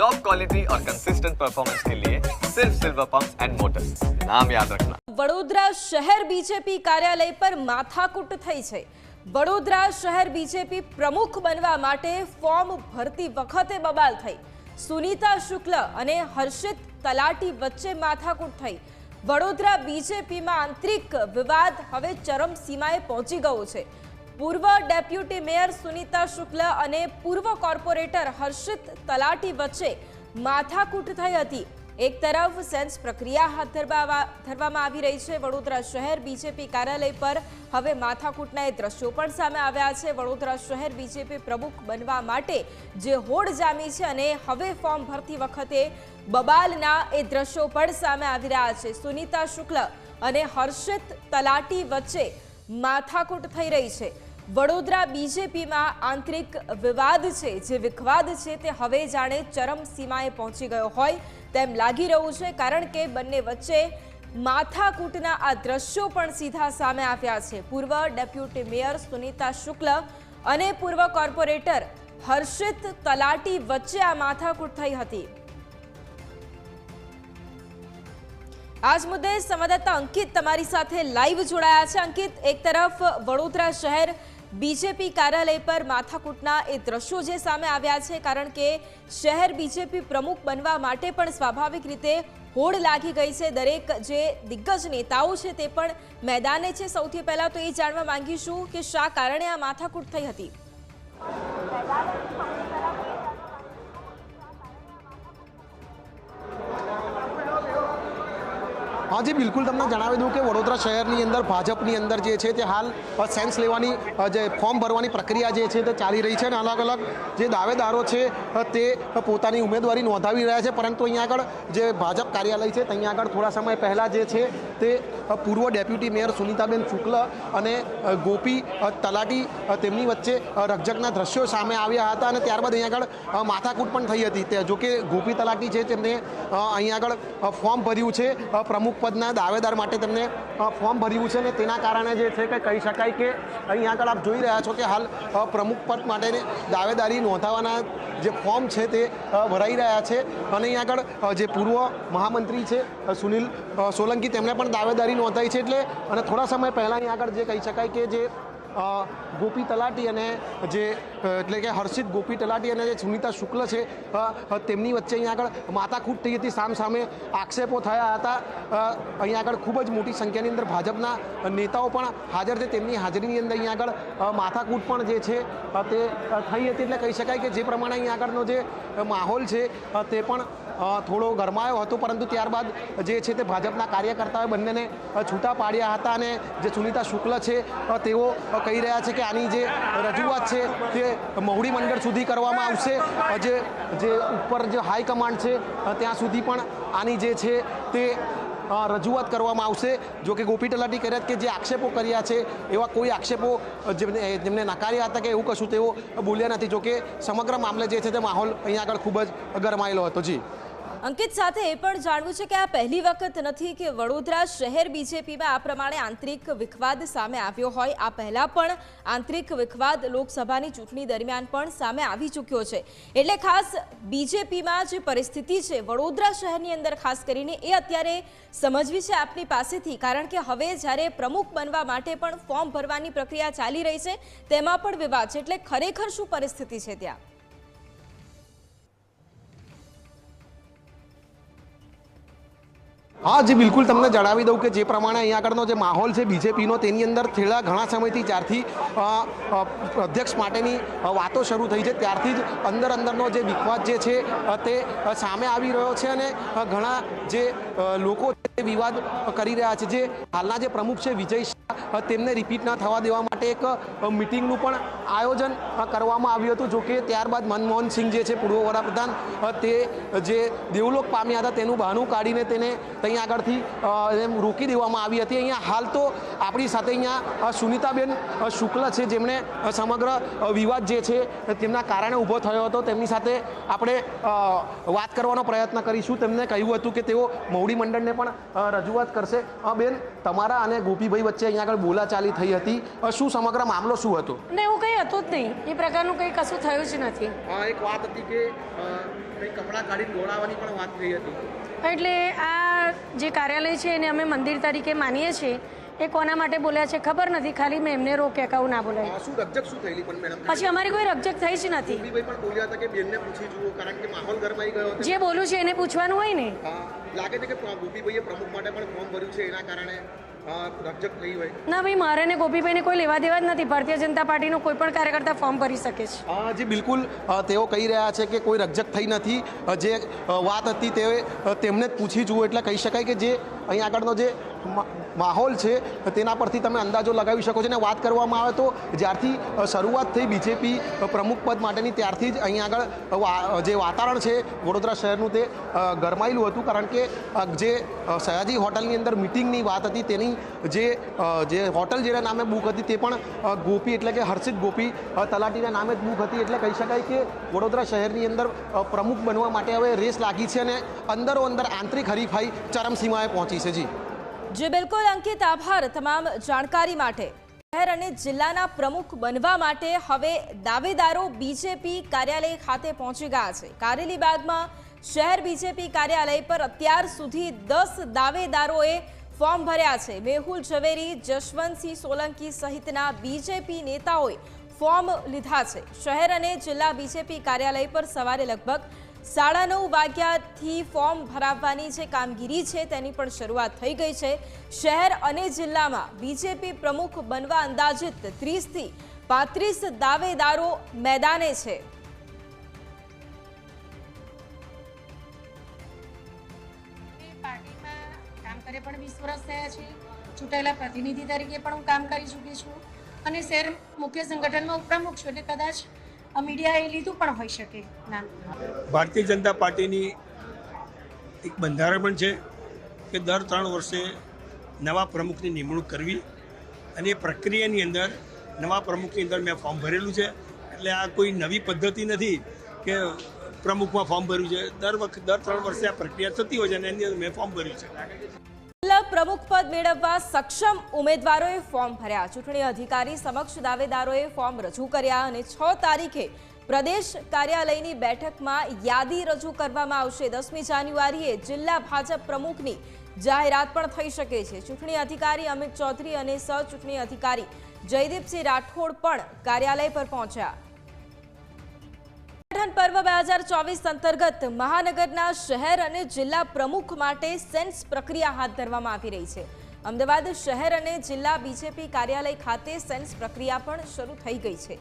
Top quality और consistent performance के लिए सिर्फ सिल्वर पंप एंड मोटर्स नाम याद रखना વડોદરા શહેર બીજેપી કાર્યાલય પર માથાકૂટ થઈ છે વડોદરા શહેર બીજેપી પ્રમુખ બનવા માટે ફોર્મ ભરતી વખતે બબાલ થઈ સુનીતા શુક્લ અને હર્ષિત તલાટી વચ્ચે માથાકૂટ થઈ વડોદરા બીજેપીમાં આંતરિક વિવાદ હવે ચરમસીમાએ પહોંચી ગયો છે પૂર્વ ડેપ્યુટી મેયર સુનીતા શુક્લ અને પૂર્વ કોર્પોરેટર હર્ષિત તલાટી વચ્ચે માથાકૂટ થઈ હતી. એક તરફ સેન્સ પ્રક્રિયા હાથ ધરવા ધરવામાં આવી રહી છે. વડોદરા શહેર બીજેપી કાર્યાલય પર હવે માથાકૂટના એ દ્રશ્યો પણ સામે આવ્યા છે. વડોદરા શહેર બીજેપી પ્રમુખ બનવા માટે જે હોડ જામી છે અને હવે ફોર્મ ભરતી વખતે બબાલના એ દ્રશ્યો પણ સામે આવી રહ્યા છે. સુનીતા શુક્લ અને હર્ષિત તલાટી વચ્ચે માથાકૂટ થઈ રહી છે. વડોદરા બીજેપીમાં આંતરિક વિવાદ છે, જે વિખવાદ છે તે હવે જાણે ચરમ સીમાએ પહોંચી ગયો હોય તેમ લાગી રહ્યું છે, કારણ કે બંને વચ્ચે માથાકૂટના આ દ્રશ્યો પણ સીધા સામે આવ્યા છે. પૂર્વ ડેપ્યુટી મેયર સુનીતા શુક્લ અને પૂર્વ કોર્પોરેટર હર્ષિત તલાટી વચ્ચે આ માથાકૂટ થઈ હતી. આજ મુદ્દે સંવાદદાતા અંકિત તમારી સાથે લાઈવ જોડાયા છે. અંકિત, એક તરફ વડોદરા શહેર બીજેપી કાર્યાલય પર માથાકૂટના એ દ્રશ્યો જે સામે આવ્યા છે, કારણ કે શહેર બીજેપી પ્રમુખ બનવા માટે પણ સ્વાભાવિક રીતે હોડ લાગી ગઈ છે. દરેક જે દિગ્ગજ નેતાઓ છે તે પણ મેદાને છે. સૌથી પહેલા તો એ જાણવા માંગીશું કે શા કારણે આ માથાકૂટ થઈ હતી? હા જી, બિલકુલ તમને જણાવી દઉં કે વડોદરા શહેરની અંદર, ભાજપની અંદર જે છે તે હાલ સેન્સ લેવાની જે ફોર્મ ભરવાની પ્રક્રિયા જે છે તે ચાલી રહી છે અને અલગ અલગ જે દાવેદારો છે તે પોતાની ઉમેદવારી નોંધાવી રહ્યા છે. પરંતુ અહીંયા આગળ જે ભાજપ કાર્યાલય છે, ત્યાં આગળ થોડા સમય પહેલાં જે છે તે પૂર્વ ડેપ્યુટી મેયર સુનીતાબેન શુક્લ અને ગોપી તલાટી તેમની વચ્ચે રક્ષકના દ્રશ્યો સામે આવ્યા હતા અને ત્યારબાદ અહીંયા આગળ માથાકૂટ પણ થઈ હતી. તે જોકે ગોપી તલાટી છે તેમને અહીંયા આગળ ફોર્મ ભર્યું છે પ્રમુખ પ્રમુખ પદના દાવેદાર માટે તેમને ફોર્મ ભર્યું છે અને તેના કારણે જે છે કે કહી શકાય કે અહીંયા આગળ આપ જોઈ રહ્યા છો કે હાલ પ્રમુખ પદ માટે દાવેદારી નોંધાવવાના જે ફોર્મ છે તે ભરાઈ રહ્યા છે. અને અહીં આગળ જે પૂર્વ મહામંત્રી છે સુનિલ સોલંકી, તેમણે પણ દાવેદારી નોંધાઈ છે એટલે, અને થોડા સમય પહેલાં અહીંયા આગળ જે કહી શકાય કે જે ગોપી તલાટી અને જે એટલે કે હર્ષિત ગોપી તલાટી અને જે સુનિતા શુક્લ છે તેમની વચ્ચે અહીંયા આગળ માથાકૂટ થઈ હતી, સામસામે આક્ષેપો થયા હતા. અહીંયા આગળ ખૂબ જ મોટી સંખ્યાની અંદર ભાજપના નેતાઓ પણ હાજર છે. તેમની હાજરીની અંદર અહીંયા આગળ માથાકૂટ પણ જે છે તે થઈ હતી. એટલે કહી શકાય કે જે પ્રમાણે અહીંયા આગળનો જે માહોલ છે તે પણ થોડો ગરમાયો હતો, પરંતુ ત્યારબાદ જે છે તે ભાજપના કાર્યકર્તાઓએ બંનેને છૂટા પાડ્યા હતા અને જે સુનિતા શુક્લ છે તેઓ કહી રહ્યા છે કે આની જે રજૂઆત છે તે મહુડી મંડળ સુધી કરવામાં આવશે. જે જે ઉપર જે હાઈકમાન્ડ છે ત્યાં સુધી પણ આની જે છે તે રજૂઆત કરવામાં આવશે. જો કે ગોપી તલાટી કર્યા કે જે આક્ષેપો કર્યા છે, એવા કોઈ આક્ષેપો જેમને જેમને નકાર્યા હતા કે એવું કશું તેઓ બોલ્યા નથી. જો કે સમગ્ર મામલે જે છે તે માહોલ અહીંયા આગળ ખૂબ જ ગરમાયેલો હતો. જી. અંકિત સાથે એ પણ જાણવું છે કે આ પહેલી વખત નથી કે વડોદરા શહેર બીજેપીમાં આ પ્રમાણે આંતરિક વિખવાદ સામે આવ્યો હોય. આ પહેલાં પણ આંતરિક વિખવાદ લોકસભાની ચૂંટણી દરમિયાન પણ સામે આવી ચૂક્યો છે. એટલે ખાસ બીજેપીમાં જે પરિસ્થિતિ છે, વડોદરા શહેરની અંદર ખાસ કરીને એ અત્યારે સમજવી છે આપની પાસેથી, કારણ કે હવે જ્યારે પ્રમુખ બનવા માટે પણ ફોર્મ ભરવાની પ્રક્રિયા ચાલી રહી છે, તેમાં પણ વિવાદ છે. એટલે ખરેખર શું પરિસ્થિતિ છે ત્યાં? હા જી, બિલકુલ તમને જણાવી દઉં કે જે પ્રમાણે અહીંયા આગળનો જે માહોલ છે, બીજેપીનો, તેની અંદર છેલ્લા ઘણા સમયથી જ્યારથી અધ્યક્ષ માટેની વાતો શરૂ થઈ છે, ત્યારથી જ અંદર અંદરનો જે વિખવાદ જે છે તે સામે આવી રહ્યો છે અને ઘણા જે લોકો છે વિવાદ કરી રહ્યા છે. જે હાલના જે પ્રમુખ છે વિજય શાહ, તેમને રિપીટ ના થવા દેવા માટે એક મિટિંગનું પણ આયોજન કરવામાં આવ્યું હતું. જોકે ત્યારબાદ મનમોહન સિંહ જે છે, પૂર્વ વડાપ્રધાન તે જે દેવલોક પામ્યા હતા, તેનું બહાનું કાઢીને તેને ત્યાં આગળથી રોકી દેવામાં આવી હતી. અહીંયા હાલ તો આપણી સાથે અહીંયા સુનિતાબેન શુક્લ છે, જેમણે સમગ્ર વિવાદ જે છે, તેમના કારણે ઊભો થયો હતો. તેમની સાથે આપણે વાત કરવાનો પ્રયત્ન કરીશું. તેમને કહ્યું હતું કે તેઓ મૌડી મંડળને પણ રજૂઆત કરશે. અ, બેન તમારા અને ગોપીભાઈ વચ્ચે અહીંયા આગળ બોલાચાલી થઈ હતી. શું સમગ્ર મામલો શું હતો? ને એવું કંઈ હતું જ નહીં. એ પ્રકારનું કંઈ કશું થયું જ નથી. એક વાત હતી કે કંઈ કપડાં કાઢીને દોડાવવાની પણ વાત થઈ હતી. એટલે આ જે કાર્યાલય છે એને અમે મંદિર તરીકે માનીએ છીએ. એ કોના માટે બોલ્યા છે ખબર નથી. ખાલી મેં એમને રોક્યા કે ના બોલાય. શું રકજક શું થયેલી પણ મેડમ? પછી અમારી કોઈ રકજક થઈ જ નથી. ગોપીભાઈ પણ બોલ્યા હતા કે બેનને પૂછી જુઓ કારણ કે માહોલ ગરમાઈ ગયો જે બોલું છે એને પૂછવાનું હોય ને. લાગે છે કે ગોપીભાઈએ પ્રમુખ માટે પણ ફોર્મ ભર્યું છે એના કારણે રકજક થઈ હોય. ના ભાઈ મારે ને ગોપીભાઈને કોઈ લેવા દેવા જ નથી. ભારતીય જનતા પાર્ટીનો કોઈ પણ કાર્યકર્તા ફોર્મ ભરી શકે છે. હા જી બિલકુલ તેઓ કહી રહ્યા છે કે કોઈ રકજક થઈ નથી. જે વાત હતી તે તેમને જ પૂછી જુઓ. એટલે કહી શકાય કે જે અહીં આગળનો જે માહોલ છે તેના પરથી તમે અંદાજો લગાવી શકો છો. અને વાત કરવામાં આવે તો જ્યારથી શરૂઆત થઈ બીજેપી પ્રમુખ પદ માટેની, ત્યારથી જ અહીં આગળ જે વાતાવરણ છે, વડોદરા શહેરનું તે ગરમાયેલું હતું. કારણ કે જે સયાજી હોટલની અંદર મિટિંગની વાત હતી, તેની જે જે હોટલ જેના નામે બુક હતી, તે પણ ગોપી એટલે કે હર્ષિત ગોપી તલાટીના નામે જ બુક હતી. એટલે કહી શકાય કે વડોદરા શહેરની અંદર પ્રમુખ બનવા માટે હવે રેસ લાગી છે અને અંદરો અંદર આંતરિક હરીફાઈ ચરમસીમાએ પહોંચી છે. જી. જે, બિલકુલ, અંકિત આભાર તમામ જાણકારી માટે. શહેર અને જિલ્લાના પ્રમુખ બનવા માટે હવે દાવેદારો બીજેપી કાર્યાલય ખાતે પહોંચી ગયા છે. કારેલી બાગમાં શહેર બીજેપી કાર્યાલય પર અત્યાર સુધી દસ દાવેદારોએ ફોર્મ ભર્યા છે. મેહુલ ઝવેરી, જશવંતસિંહ સોલંકી સહિતના બીજેપી નેતાઓએ ફોર્મ લીધા છે. શહેર અને જિલ્લા બીજેપી કાર્યાલય પર સવારે લગભગ સાડા નવ વાગ્યાથી ફોર્મ ભરાવવાની જે કામગીરી છે તેની પણ શરૂઆત થઈ ગઈ છે. શહેર અને જિલ્લામાં બીજેપી પ્રમુખ બનવા અંદાજિત ત્રીસથી પાંત્રીસ દાવેદારો મેદાને છે. પણ વીસ વર્ષ થયા છે. ચૂંટાયેલા પ્રતિનિધિ તરીકે પણ હું કામ કરી ચૂકી છું. અને શહેર મુખ્ય સંગઠનમાં ઉપપ્રમુખ છું, એટલે કદાચ મીડિયાએ લીધું પણ હોઈ શકે. નામ ભારતીય જનતા પાર્ટીની એક બંધારણ પણ છે કે દર ત્રણ વર્ષે નવા પ્રમુખની નિમણૂક કરવી અને એ પ્રક્રિયાની અંદર નવા પ્રમુખની અંદર મેં ફોર્મ ભરેલું છે. એટલે આ કોઈ નવી પદ્ધતિ નથી કે પ્રમુખમાં ફોર્મ ભર્યું છે. દર વખત દર ત્રણ વર્ષે આ પ્રક્રિયા થતી હોય છે અને એની અંદર મેં ફોર્મ ભર્યું છે. પ્રમુખ પદ મેળવવા સક્ષમ ઉમેદવારોએ ફોર્મ ભર્યા. ચૂંટણી અધિકારી સમક્ષ દાવેદારોએ ફોર્મ રજૂ કર્યા અને છ તારીખે પ્રદેશ કાર્યાલયની બેઠકમાં યાદી રજૂ કરવામાં આવશે. દસમી જાન્યુઆરીએ જિલ્લા ભાજપ પ્રમુખની જાહેરાત પણ થઈ શકે છે. ચૂંટણી અધિકારી અમિત ચૌધરી અને સહ અધિકારી જયદીપસિંહ રાઠોડ પણ કાર્યાલય પર પહોંચ્યા. સંગઠન પર્વ બે હજાર ચોવીસ અંતર્ગત મહાનગરના શહેર અને જિલ્લા પ્રમુખ માટે સેન્સ પ્રક્રિયા હાથ ધરવામાં આવી રહી છે. અમદાવાદ શહેર અને જિલ્લા બીજેપી કાર્યાલય ખાતે સેન્સ પ્રક્રિયા પણ શરૂ થઈ ગઈ છે.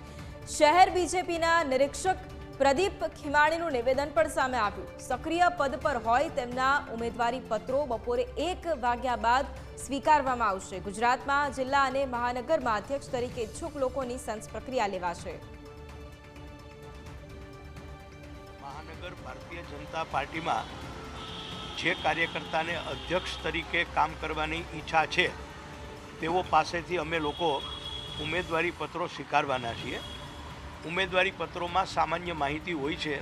શહેર બીજેપીના નિરીક્ષક પ્રદીપ ખીમાણીનું નિવેદન પણ સામે આવ્યું. સક્રિય પદ પર હોય તેમના ઉમેદવારી પત્રો બપોરે એક વાગ્યા બાદ સ્વીકારવામાં આવશે. ગુજરાતમાં જિલ્લા અને મહાનગરમાં અધ્યક્ષ તરીકે ઇચ્છુક લોકોની સેન્સ પ્રક્રિયા લેવાશે. મહાનગર ભારતીય જનતા પાર્ટીમાં જે કાર્યકર્તાને અધ્યક્ષ તરીકે કામ કરવાની ઈચ્છા છે, તેઓ પાસેથી અમે લોકો ઉમેદવારી પત્રો સ્વીકારવાના છીએ. ઉમેદવારી પત્રોમાં સામાન્ય માહિતી હોય છે,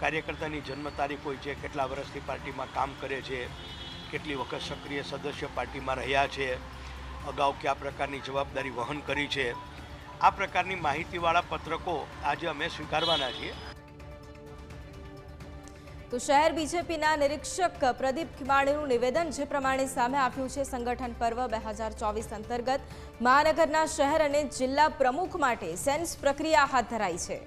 કાર્યકર્તાની જન્મ તારીખ હોય છે, કેટલા વર્ષથી પાર્ટીમાં કામ કરે છે, કેટલી વખત સક્રિય સદસ્ય પાર્ટીમાં રહ્યા છે, અગાઉ કયા પ્રકારની જવાબદારી વહન કરી છે. આ પ્રકારની માહિતીવાળા પત્રકો આજે અમે સ્વીકારવાના છીએ. તો શહેર બીજેપીના નિરીક્ષક પ્રદીપ ખીમાણીનું નિવેદન જે પ્રમાણે સામે આવ્યું છે, સંગઠન પર્વ બે હજાર ચોવીસ અંતર્ગત મહાનગરના શહેર અને જિલ્લા પ્રમુખ માટે સેન્સ પ્રક્રિયા હાથ ધરાઈ છે.